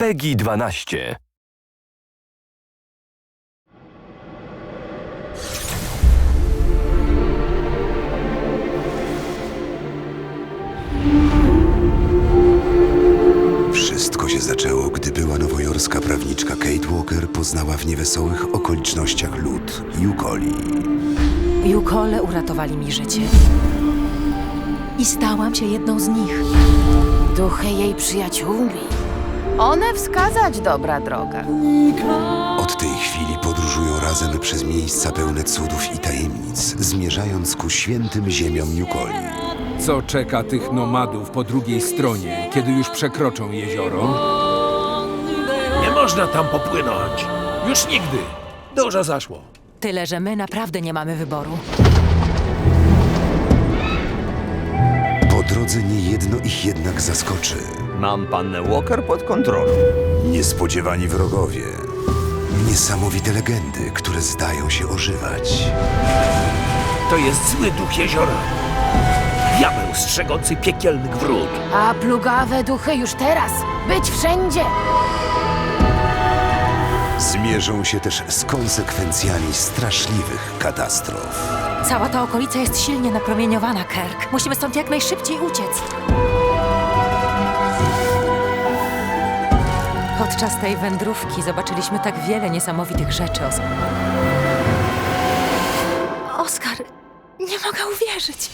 PEGI 12. Wszystko się zaczęło, gdy była nowojorska prawniczka Kate Walker poznała w niewesołych okolicznościach lud Yukoli. Jukole uratowali mi życie. I stałam się jedną z nich. Duchy jej przyjaciółmi. One wskazać dobra droga. Od tej chwili podróżują razem przez miejsca pełne cudów i tajemnic, zmierzając ku świętym ziemiom Yukoli. Co czeka tych nomadów po drugiej stronie, kiedy już przekroczą jezioro? Nie można tam popłynąć. Już nigdy. Dużo zaszło. Tyle, że my naprawdę nie mamy wyboru. Po drodze niejedno ich jednak zaskoczy. Mam pannę Walker pod kontrolą. Niespodziewani wrogowie. Niesamowite legendy, które zdają się ożywać. To jest zły duch jeziora. Diabeł strzegący piekielnych wrót. A plugawe duchy już teraz! Być wszędzie! Zmierzą się też z konsekwencjami straszliwych katastrof. Cała ta okolica jest silnie napromieniowana, Kerk. Musimy stąd jak najszybciej uciec. Podczas tej wędrówki zobaczyliśmy tak wiele niesamowitych rzeczy, Oskar. Oskar, nie mogę uwierzyć.